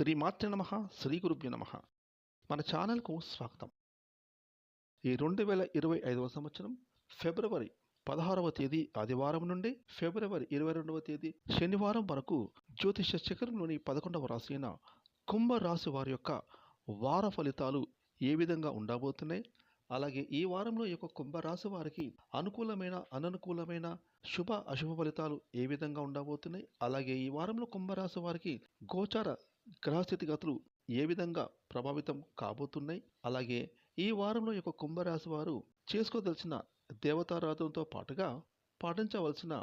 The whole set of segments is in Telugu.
శ్రీమాత్ర నమ శ్రీ గురుభ్యు నమ. మన ఛానల్కు స్వాగతం. ఈ రెండు వేల ఇరవై ఐదవ సంవత్సరం ఫిబ్రవరి పదహారవ తేదీ ఆదివారం నుండి ఫిబ్రవరి ఇరవై రెండవ తేదీ శనివారం వరకు జ్యోతిష చక్రంలోని పదకొండవ రాశి అయిన కుంభరాశి వారి యొక్క వార ఫలితాలు ఏ విధంగా ఉండబోతున్నాయి? అలాగే ఈ వారంలో యొక్క కుంభరాశి వారికి అనుకూలమైన అననుకూలమైన శుభ అశుభ ఫలితాలు ఏ విధంగా ఉండబోతున్నాయి? అలాగే ఈ వారంలో కుంభరాశి వారికి గోచార గ్రహస్థితిగతులు ఏ విధంగా ప్రభావితం కాబోతున్నాయి? అలాగే ఈ వారంలో యొక్క కుంభరాశి వారు చేసుకోదలిచిన దేవతారాధనతో పాటుగా పాటించవలసిన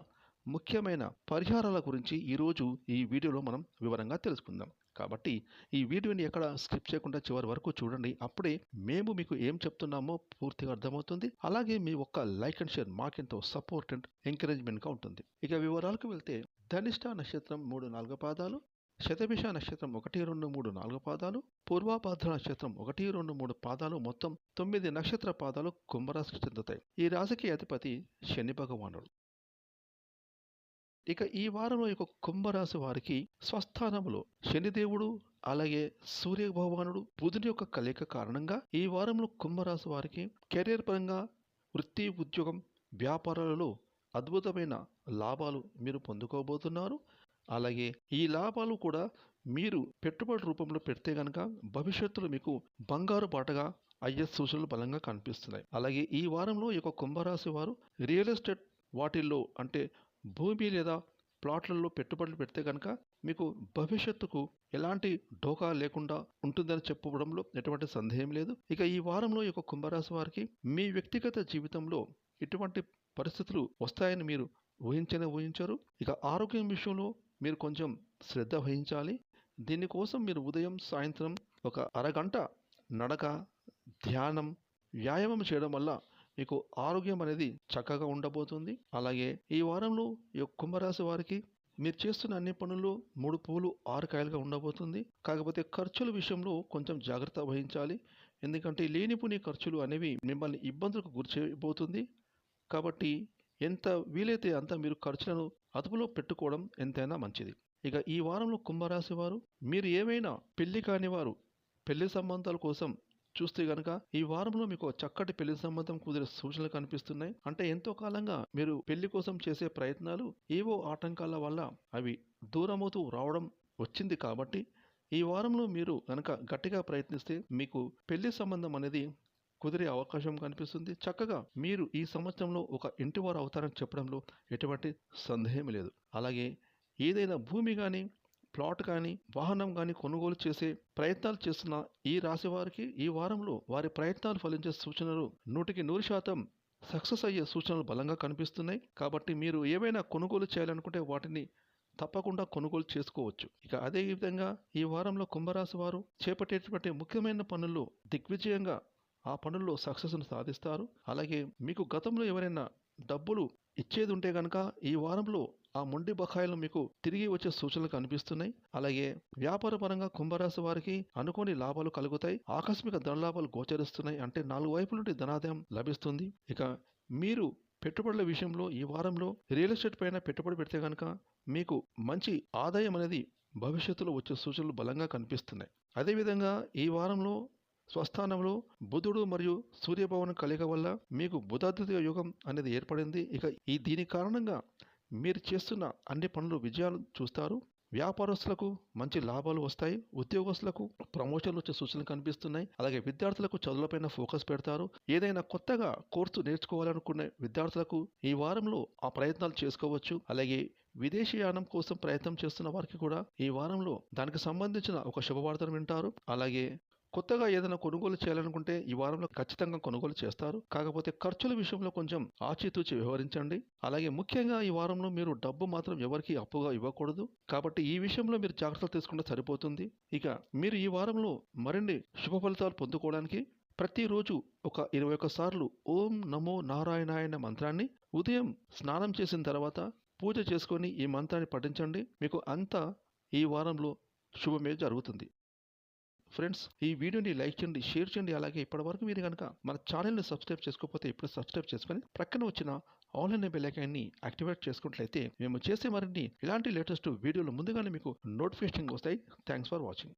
ముఖ్యమైన పరిహారాల గురించి ఈరోజు ఈ వీడియోలో మనం వివరంగా తెలుసుకుందాం. కాబట్టి ఈ వీడియోని ఎక్కడ స్కిప్ చేయకుండా చివరి వరకు చూడండి. అప్పుడే మేము మీకు ఏం చెప్తున్నామో పూర్తిగా అర్థమవుతుంది. అలాగే మీ ఒక్క లైక్ అండ్ షేర్ మాకెంతో సపోర్ట్ అండ్ ఎంకరేజ్మెంట్గా ఉంటుంది. ఇక వివరాలకు వెళ్తే ధనిష్ట నక్షత్రం మూడు నాలుగు పాదాలు శతభిష నక్షత్రం ఒకటి రెండు మూడు నాలుగు పాదాలు పూర్వాభాద్ర నక్షత్రం ఒకటి రెండు మూడు పాదాలు మొత్తం తొమ్మిది నక్షత్ర పాదాలు కుంభరాశికి చెందుతాయి. ఈ రాశికి అధిపతి శని భగవానుడు. ఇక ఈ వారంలో యొక్క కుంభరాశి వారికి స్వస్థానములో శనిదేవుడు అలాగే సూర్య భగవానుడు బుధుని యొక్క కలయిక కారణంగా ఈ వారంలో కుంభరాశి వారికి కెరీర్ పరంగా వృత్తి ఉద్యోగం వ్యాపారాలలో అద్భుతమైన లాభాలు మీరు పొందుకోబోతున్నారు. అలాగే ఈ లాభాలు కూడా మీరు పెట్టుబడి రూపంలో పెడితే కనుక భవిష్యత్తులో మీకు బంగారు బాటగా అయ్యే సూచనలు బలంగా కనిపిస్తున్నాయి. అలాగే ఈ వారంలో ఈ యొక్క కుంభరాశి వారు రియల్ ఎస్టేట్ వాటిల్లో అంటే భూమి లేదా ప్లాట్లలో పెట్టుబడులు పెడితే కనుక మీకు భవిష్యత్తుకు ఎలాంటి డోకా లేకుండా ఉంటుందని చెప్పడంలో ఎటువంటి సందేహం లేదు. ఇక ఈ వారంలో ఈ యొక్క కుంభరాశి వారికి మీ వ్యక్తిగత జీవితంలో ఎటువంటి పరిస్థితులు వస్తాయని మీరు ఊహించనే ఊహించారు. ఇక ఆరోగ్యం విషయంలో మీరు కొంచెం శ్రద్ధ వహించాలి. దీనికోసం మీరు ఉదయం సాయంత్రం ఒక అరగంట నడక ధ్యానం వ్యాయామం చేయడం వల్ల మీకు ఆరోగ్యం అనేది చక్కగా ఉండబోతుంది. అలాగే ఈ వారంలో ఈ కుంభరాశి వారికి మీరు చేస్తున్న అన్ని పనుల్లో మూడు పూలు ఆరు కాయలుగా ఉండబోతుంది. కాకపోతే ఖర్చుల విషయంలో కొంచెం జాగ్రత్త వహించాలి. ఎందుకంటే లేనిపోని ఖర్చులు అనేవి మిమ్మల్ని ఇబ్బందులకు గురి చేయబోతుంది. కాబట్టి ఎంత వీలైతే అంత మీరు ఖర్చులను అదుపులో పెట్టుకోవడం ఎంతైనా మంచిది. ఇక ఈ వారంలో కుంభరాశి వారు మీరు ఏమైనా పెళ్ళి కాని వారు పెళ్ళి సంబంధాల కోసం చూస్తే గనక ఈ వారంలో మీకు చక్కటి పెళ్ళి సంబంధం కుదిరే సూచనలు కనిపిస్తున్నాయి. అంటే ఎంతో కాలంగా మీరు పెళ్ళి కోసం చేసే ప్రయత్నాలు ఏవో ఆటంకాల వల్ల అవి దూరమవుతూ రావడం వచ్చింది కాబట్టి ఈ వారంలో మీరు గనక గట్టిగా ప్రయత్నిస్తే మీకు పెళ్ళి సంబంధం అనేది కుదిరే అవకాశం కనిపిస్తుంది. చక్కగా మీరు ఈ సంవత్సరంలో ఒక ఇంటివారు అవుతారని చెప్పడంలో ఎటువంటి సందేహం లేదు. అలాగే ఏదైనా భూమి కానీ ప్లాట్ కానీ వాహనం కానీ కొనుగోలు చేసే ప్రయత్నాలు చేస్తున్న ఈ రాశి వారికి ఈ వారంలో వారి ప్రయత్నాలు ఫలించే సూచనలు నూటికి నూరు శాతం సక్సెస్ అయ్యే సూచనలు బలంగా కనిపిస్తున్నాయి. కాబట్టి మీరు ఏవైనా కొనుగోలు చేయాలనుకుంటే వాటిని తప్పకుండా కొనుగోలు చేసుకోవచ్చు. ఇక అదే విధంగా ఈ వారంలో కుంభరాశి వారు చేపట్టేటువంటి ముఖ్యమైన పనుల్లో దిగ్విజయంగా ఆ పనుల్లో సక్సెస్ను సాధిస్తారు. అలాగే మీకు గతంలో ఎవరైనా డబ్బులు ఇచ్చేది ఉంటే కనుక ఈ వారంలో ఆ మొండి బకాయిలు మీకు తిరిగి వచ్చే సూచనలు కనిపిస్తున్నాయి. అలాగే వ్యాపార పరంగా కుంభరాశి వారికి అనుకోని లాభాలు కలుగుతాయి. ఆకస్మిక ధనలాభాలు గోచరిస్తున్నాయి. అంటే నాలుగు వైపుల నుండి ధనాదాయం లభిస్తుంది. ఇక మీరు పెట్టుబడుల విషయంలో ఈ వారంలో రియల్ ఎస్టేట్ పైన పెట్టుబడి పెడితే కనుక మీకు మంచి ఆదాయం అనేది భవిష్యత్తులో వచ్చే సూచనలు బలంగా కనిపిస్తున్నాయి. అదేవిధంగా ఈ వారంలో స్వస్థానంలో బుధుడు మరియు సూర్యభవనం కలిగ వల్ల మీకు బుధాదిత్య యుగం అనేది ఏర్పడింది. ఇక ఈ దీని కారణంగా మీరు చేస్తున్న అన్ని పనులు విజయాలు చూస్తారు. వ్యాపారస్తులకు మంచి లాభాలు వస్తాయి. ఉద్యోగస్తులకు ప్రమోషన్లు వచ్చే సూచనలు కనిపిస్తున్నాయి. అలాగే విద్యార్థులకు చదువులపైన ఫోకస్ పెడతారు. ఏదైనా కొత్తగా కోర్సు నేర్చుకోవాలనుకునే విద్యార్థులకు ఈ వారంలో ఆ ప్రయత్నాలు చేసుకోవచ్చు. అలాగే విదేశీయానం కోసం ప్రయత్నం చేస్తున్న వారికి కూడా ఈ వారంలో దానికి సంబంధించిన ఒక శుభవార్తను వింటారు. అలాగే కొత్తగా ఏదైనా కొనుగోలు చేయాలనుకుంటే ఈ వారంలో ఖచ్చితంగా కొనుగోలు చేస్తారు. కాకపోతే ఖర్చుల విషయంలో కొంచెం ఆచితూచి వ్యవహరించండి. అలాగే ముఖ్యంగా ఈ వారంలో మీరు డబ్బు మాత్రం ఎవరికి అప్పుగా ఇవ్వకూడదు. కాబట్టి ఈ విషయంలో మీరు జాగ్రత్తలు తీసుకుంటే సరిపోతుంది. ఇక మీరు ఈ వారంలో మరిన్ని శుభ ఫలితాలు పొందుకోవడానికి ప్రతిరోజు ఒక ఇరవై ఒక్క సార్లు ఓం నమో నారాయణాయన మంత్రాన్ని ఉదయం స్నానం చేసిన తర్వాత పూజ చేసుకొని ఈ మంత్రాన్ని పఠించండి. మీకు అంతా ఈ వారంలో శుభమే జరుగుతుంది. ఫ్రెండ్స్ ఈ వీడియోని లైక్ చేయండి షేర్ చేయండి. అలాగే ఇప్పటివరకు మీరు కనుక మన ఛానల్ని సబ్స్క్రైబ్ చేసుకోకపోతే ఇప్పుడు సబ్స్క్రైబ్ చేసుకొని ప్రక్కన వచ్చిన ఆల్ అనే బెల్లైకాన్ని యాక్టివేట్ చేసుకున్నట్లయితే మేము చేసే మరిన్ని ఇలాంటి లేటెస్ట్ వీడియోలు ముందుగానే మీకు నోటిఫికేషన్ వస్తాయి. Thanks for watching